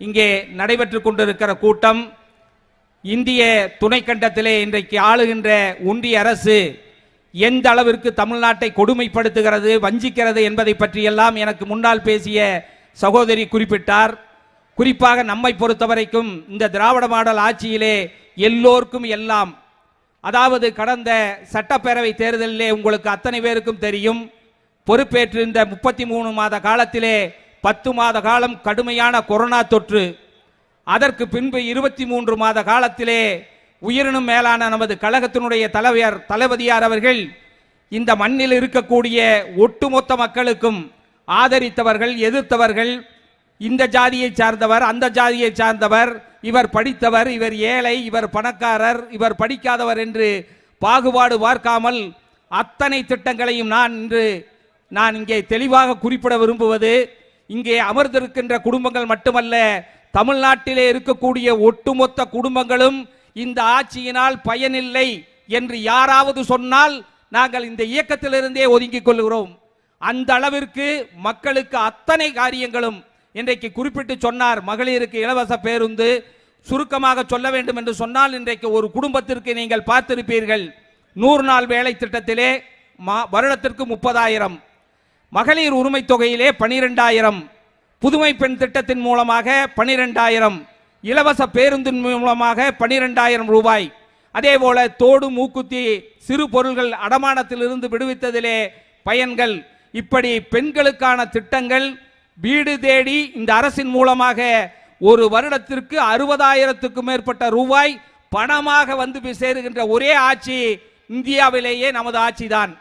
இங்கே நடைபெற்றுக் கொண்டிருக்கிற கூட்டம் இந்திய துணைக்கண்டத்திலே இன்றைக்கு ஆளுகின்ற ஒன்றிய அரசு எந்த அளவிற்கு தமிழ்நாட்டை கொடுமைப்படுத்துகிறது வஞ்சிக்கிறது என்பதை பற்றியெல்லாம் எனக்கு முன்னால் பேசிய சகோதரி குறிப்பிட்டார். குறிப்பாக நம்மை பொறுத்தவரைக்கும் இந்த திராவிட மாடல் ஆட்சியிலே எல்லோருக்கும் எல்லாம் அதாவது கடந்த சட்டப்பேரவை தேர்தலிலே உங்களுக்கு அத்தனை பேருக்கும் தெரியும் பொறுப்பேற்றிருந்த முப்பத்தி மூணு மாத காலத்திலே பத்து மாத காலம் கடுமையான கொரோனா தொற்று. அதற்கு பின்பு இருபத்தி மூன்று மாத காலத்திலே உயிரினும் மேலான நமது கழகத்தினுடைய தலைவர் தளபதியார் அவர்கள் இந்த மண்ணில் இருக்கக்கூடிய ஒட்டுமொத்த மக்களுக்கும் ஆதரித்தவர்கள் எதிர்த்தவர்கள் இந்த ஜாதியை சார்ந்தவர் அந்த ஜாதியை சார்ந்தவர் இவர் படித்தவர் இவர் ஏழை இவர் பணக்காரர் இவர் படிக்காதவர் என்று பாகுபாடு பார்க்காமல் அத்தனை திட்டங்களையும் நான் இன்று நான் இங்கே தெளிவாக குறிப்பிட விரும்புவது. இங்கே அமர்ந்திருக்கின்ற குடும்பங்கள் மட்டுமல்ல தமிழ்நாட்டிலே இருக்கக்கூடிய ஒட்டுமொத்த குடும்பங்களும் இந்த ஆட்சியினால் பயனில்லை என்று யாராவது சொன்னால் நாங்கள் இந்த இயக்கத்திலிருந்தே ஒதுங்கிக் கொள்கிறோம். அந்த அளவிற்கு மக்களுக்கு அத்தனை காரியங்களும் இன்றைக்கு குறிப்பிட்டு சொன்னார். மகளிருக்கு இலவச பேருந்து. சுருக்கமாக சொல்ல வேண்டும் என்று சொன்னால் இன்றைக்கு ஒரு குடும்பத்திற்கு நீங்கள் பார்த்திருப்பீர்கள். நூறு நாள் வேலை திட்டத்திலே மா வருடத்திற்கு முப்பதாயிரம். மகளிர் உரிமை தொகையிலே பனிரெண்டாயிரம் புதுமை பெண் திட்டத்தின் மூலமாக பனிரெண்டாயிரம் இலவச பேருந்தின் மூலமாக பனிரெண்டாயிரம் ரூபாய். அதே போல தோடு மூக்குத்தி சிறு பொருள்கள் அடமானத்திலிருந்து விடுவித்ததிலே பயன்கள். இப்படி பெண்களுக்கான திட்டங்கள் வீடு தேடி இந்த அரசின் மூலமாக ஒரு வருடத்திற்கு அறுபதாயிரத்துக்கும் மேற்பட்ட ரூபாய் பணமாக வந்து சேருகின்ற ஒரே ஆட்சி இந்தியாவிலேயே நமது ஆட்சிதான்.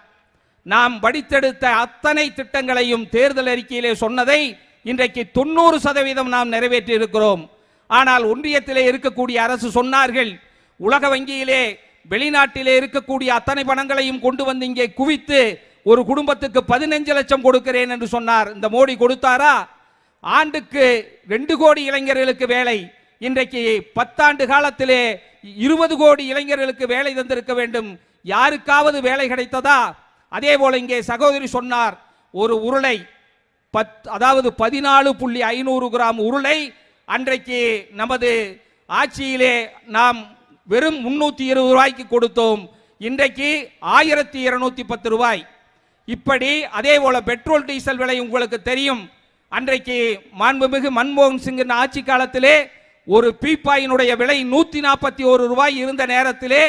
நாம் படித்தெடுத்த அத்தனை திட்டங்களையும் தேர்தல் அறிக்கையிலே சொன்னதை இன்றைக்கு தொண்ணூறு சதவீதம் நாம் நிறைவேற்றி இருக்கிறோம் ஆனால் ஒன்றியத்திலே இருக்கக்கூடிய அரசு சொன்னார்கள் உலக வங்கியிலே வெளிநாட்டிலே இருக்கக்கூடிய அத்தனை பணங்களையும் கொண்டு வந்து இங்கே குவித்து ஒரு குடும்பத்துக்கு பதினஞ்சு லட்சம் கொடுக்கிறேன் என்று சொன்னார். இந்த மோடி கொடுத்தாரா? ஆண்டுக்கு ரெண்டு கோடி இளைஞர்களுக்கு வேலை. இன்றைக்கு பத்தாண்டு காலத்திலே இருபது கோடி இளைஞர்களுக்கு வேலை தந்திருக்க வேண்டும். யாருக்காவது வேலை கிடைத்ததா? அதே போல இங்கே சகோதரி சொன்னார் ஒரு உருளை பத் அதாவது பதினாலு புள்ளி ஐநூறு கிராம் உருளை அன்றைக்கு நமது ஆட்சியிலே நாம் வெறும் முன்னூற்றி இருபது ரூபாய்க்கு கொடுத்தோம். இன்றைக்கு ஆயிரத்தி இருநூத்தி பத்து ரூபாய். இப்படி அதே போல பெட்ரோல் டீசல் விலை உங்களுக்கு தெரியும். அன்றைக்கு மாண்புமிகு மன்மோகன் சிங்கின் ஆட்சி காலத்திலே ஒரு பீப்பாயினுடைய விலை நூற்றி நாற்பத்தி ஒரு ரூபாய் இருந்த நேரத்திலே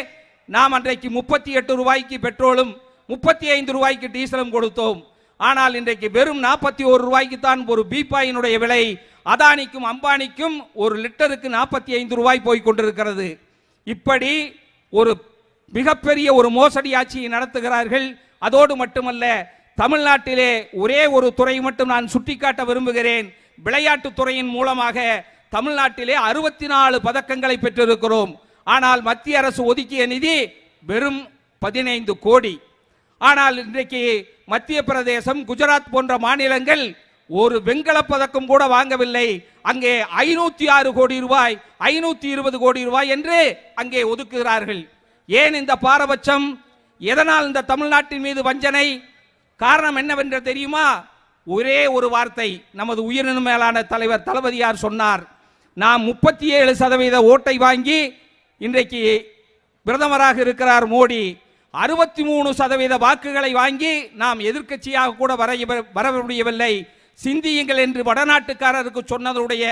நாம் அன்றைக்கு முப்பத்தி எட்டு ரூபாய்க்கு பெட்ரோலும் முப்பத்தி ஐந்து ரூபாய்க்கு டீசலும் கொடுத்தோம். ஆனால் இன்றைக்கு வெறும் நாற்பத்தி ஒரு ரூபாய்க்கு தான் ஒரு பீப்பாயினுடைய விலை. அதானிக்கும் அம்பானிக்கும் ஒரு லிட்டருக்கு நாற்பத்தி ஐந்து ரூபாய் போய் கொண்டிருக்கிறது. இப்படி ஒரு மிகப்பெரிய ஒரு மோசடி ஆட்சியை நடத்துகிறார்கள். அதோடு மட்டுமல்ல தமிழ்நாட்டிலே ஒரே ஒரு துறை மட்டும் நான் சுட்டிக்காட்ட விரும்புகிறேன். விளையாட்டுத் துறையின் மூலமாக தமிழ்நாட்டிலே அறுபத்தி நாலு பதக்கங்களை பெற்றிருக்கிறோம். ஆனால் மத்திய அரசு ஒதுக்கிய நிதி வெறும் பதினைந்து கோடி. ஆனால் இன்றைக்கு மத்திய பிரதேசம் குஜராத் போன்ற மாநிலங்கள் ஒரு வெண்கல பதக்கம் கூட வாங்கவில்லை. அங்கே ஐநூத்தி ஆறு கோடி ரூபாய் ஐநூத்தி இருபது கோடி ரூபாய் என்று அங்கே ஒதுக்குகிறார்கள். ஏன் இந்த பாரபட்சம்? எதனால் இந்த தமிழ்நாட்டின் மீது வஞ்சனை? காரணம் என்னவென்று தெரியுமா? ஒரே ஒரு வார்த்தை நமது உயிரின மேலான தலைவர் தளபதியார் சொன்னார். நாம் முப்பத்தி ஏழு சதவீத ஓட்டை வாங்கி இன்றைக்கு பிரதமராக இருக்கிறார் மோடி. அறுபத்தி மூணு சதவீத வாக்குகளை வாங்கி நாம் எதிர்க்கட்சியாக கூட வர வர முடியவில்லை. சிந்தியுங்கள் என்று வடநாட்டுக்காரருக்கு சொன்னதுடைய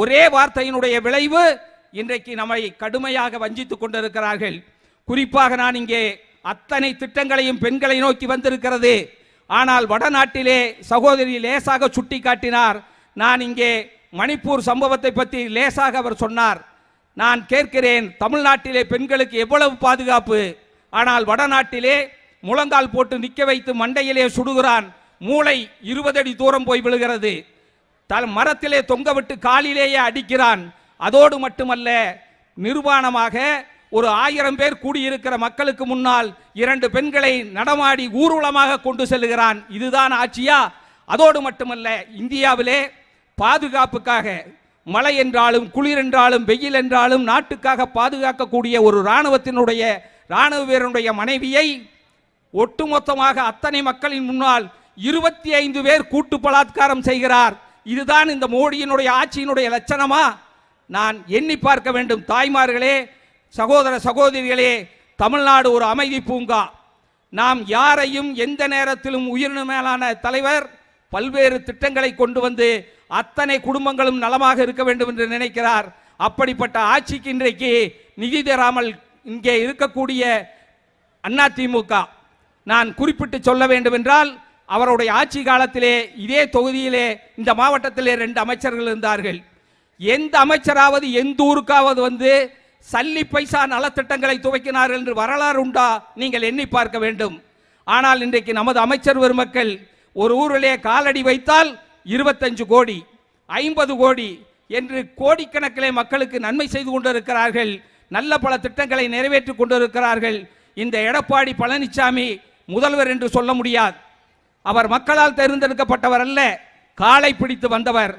ஒரே வார்த்தையினுடைய விளைவு இன்றைக்கு நம்மை கடுமையாக வஞ்சித்துக் கொண்டிருக்கிறார்கள். குறிப்பாக நான் இங்கே அத்தனை திட்டங்களையும் பெண்களை நோக்கி வந்திருக்கிறது. ஆனால் வடநாட்டிலே சகோதரி லேசாக சுட்டி காட்டினார் நான் இங்கே மணிப்பூர் சம்பவத்தை பற்றி லேசாக அவர் சொன்னார். நான் கேட்கிறேன் தமிழ்நாட்டிலே பெண்களுக்கு எவ்வளவு பாதுகாப்பு? ஆனால் வடநாட்டிலே முழங்கால் போட்டு நிற்க வைத்து மண்டையிலே சுடுகிறான். மூளை இருபது அடி தூரம் போய் விழுகிறது. தல் மரத்திலே தொங்க விட்டு காலிலேயே அடிக்கிறான். அதோடு மட்டுமல்ல நிர்வாணமாக ஒரு ஆயிரம் பேர் கூடியிருக்கிற மக்களுக்கு முன்னால் இரண்டு பெண்களை நடமாடி ஊர்வலமாக கொண்டு செல்கிறான். இதுதான் ஆட்சியா? அதோடு மட்டுமல்ல இந்தியாவிலே பாதுகாப்புக்காக மழை என்றாலும் குளிர் என்றாலும் வெயில் என்றாலும் நாட்டுக்காக பாதுகாக்கக்கூடிய ஒரு இராணுவத்தினுடைய இராணுவ வீரனுடைய மனைவியை ஒட்டுமொத்தமாக அத்தனை மக்களின் முன்னால் இருபத்தி ஐந்து பேர் கூட்டு பலாத்காரம் செய்கிறார். இதுதான் இந்த மோடியினுடைய ஆட்சியினுடைய லட்சணமா? நான் எண்ணி பார்க்க வேண்டும். தாய்மார்களே சகோதர சகோதரிகளே தமிழ்நாடு ஒரு அமைதி பூங்கா. நாம் யாரையும் எந்த நேரத்திலும் உயிரின மேலான தலைவர் பல்வேறு திட்டங்களை கொண்டு வந்து அத்தனை குடும்பங்களும் நலமாக இருக்க வேண்டும் என்று நினைக்கிறார். அப்படிப்பட்ட ஆட்சிக்கு இன்றைக்கு நிதி தராமல் இங்கே இருக்கக்கூடிய அண்ணா திமுக நான் குறிப்பிட்டு சொல்ல வேண்டும் என்றால் அவருடைய ஆட்சி காலத்திலே இதே தொகுதியிலே இந்த மாவட்டத்திலே ரெண்டு அமைச்சர்கள் இருந்தார்கள். எந்த அமைச்சராவது எந்த ஊருக்காவது வந்து சல்லி பைசா நலத்திட்டங்களை துவக்கினார்கள் என்று வரலாறு உண்டா? நீங்கள் எண்ணி பார்க்க வேண்டும். ஆனால் இன்றைக்கு நமது அமைச்சர் பெருமக்கள் ஒரு ஊரிலே காலடி வைத்தால் இருபத்தஞ்சு கோடி ஐம்பது கோடி என்று கோடிக்கணக்கிலே மக்களுக்கு நன்மை செய்து கொண்டிருக்கிறார்கள். நல்ல பல திட்டங்களை நிறைவேற்றி கொண்டிருக்கிறார்கள். இந்த எடப்பாடி பழனிசாமி முதல்வர் என்று சொல்ல முடியாது. அவர் மக்களால் தேர்ந்தெடுக்கப்பட்டவர் அல்ல காலை பிடித்து வந்தவர்.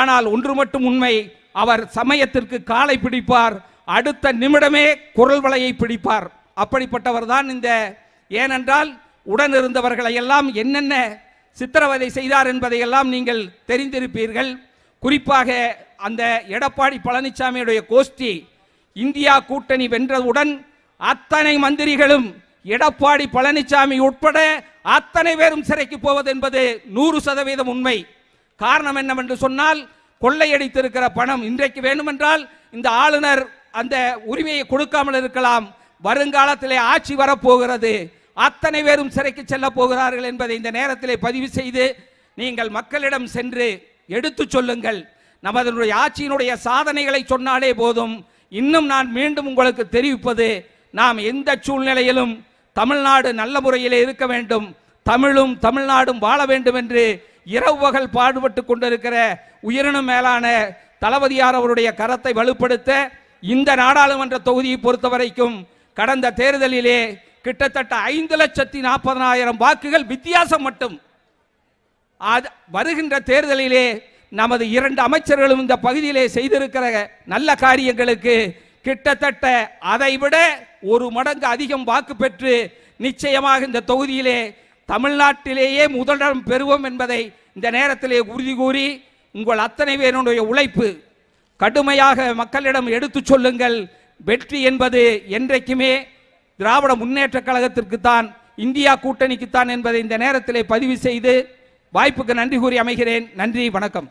ஆனால் ஒன்று மட்டும் உண்மை அவர் சமயத்திற்கு காலை பிடிப்பார் அடுத்த நிமிடமே குரல் வலையை பிடிப்பார். அப்படிப்பட்டவர் தான் இந்த ஏனென்றால் உடன் இருந்தவர்களை எல்லாம் என்னென்ன சித்திரவதை செய்தார் என்பதையெல்லாம் நீங்கள் தெரிந்திருப்பீர்கள். குறிப்பாக அந்த எடப்பாடி பழனிசாமியுடைய கோஷ்டி இந்தியா கூட்டணி வென்றவுடன் அத்தனை மந்திரிகளும் எடப்பாடி பழனிசாமி உட்பட அத்தனை பேரும் சிறைக்கு போவது என்பது நூறு சதவீதம் உண்மை. காரணம் என்னவென்று சொன்னால் கொள்ளையடித்திருக்கிற பணம் இன்றைக்கு வேண்டுமென்றால் இந்த ஆளுநர் அந்த உரிமையை கொடுக்காமல் இருக்கலாம். வருங்காலத்திலே ஆட்சி வரப்போகிறது. அத்தனை பேரும் சிறைக்கு செல்ல போகிறார்கள் என்பதை இந்த நேரத்திலே பதிவு செய்து நீங்கள் மக்களிடம் சென்று எடுத்துச் சொல்லுங்கள். நமதனுடைய ஆட்சியினுடைய சாதனைகளை சொன்னாலே போதும். இன்னும் நான் மீண்டும் உங்களுக்கு தெரிவிப்பது நாம் எந்த சூழ்நிலையிலும் தமிழ்நாடு நல்ல முறையிலே இருக்க வேண்டும் தமிழும் தமிழ்நாடும் வாழ வேண்டும் என்று இரவு பகல் பாடுபட்டு கொண்டிருக்கிற உயிரினும் மேலான தளபதியார் அவருடைய கரத்தை வலுப்படுத்த இந்த நாடாளுமன்ற தொகுதியை பொறுத்த வரைக்கும் கடந்த தேர்தலிலே கிட்டத்தட்ட ஐந்து லட்சத்தி நாற்பதனாயிரம் வாக்குகள் வித்தியாசம் மட்டும். அது வருகின்ற தேர்தலிலே நமது இரண்டு அமைச்சர்களும் இந்த பகுதியிலே செய்திருக்கிற நல்ல காரியங்களுக்கு கிட்டத்தட்ட அதை விட ஒரு மடங்கு அதிகம் வாக்கு பெற்று நிச்சயமாக இந்த தொகுதியிலே தமிழ்நாட்டிலேயே முதலிடம் பெறுவோம் என்பதை இந்த நேரத்திலே உறுதி கூறி உங்கள் அத்தனை பேருடைய உழைப்பு கடுமையாக மக்களிடம் எடுத்துச் சொல்லுங்கள். வெற்றி என்பது என்றைக்குமே திராவிட முன்னேற்ற கழகத்திற்குத்தான் இந்தியா கூட்டணிக்குத்தான் என்பதை இந்த நேரத்திலே பதிவு செய்து வாய்ப்புக்கு நன்றி கூறி அமைகிறேன். நன்றி வணக்கம்.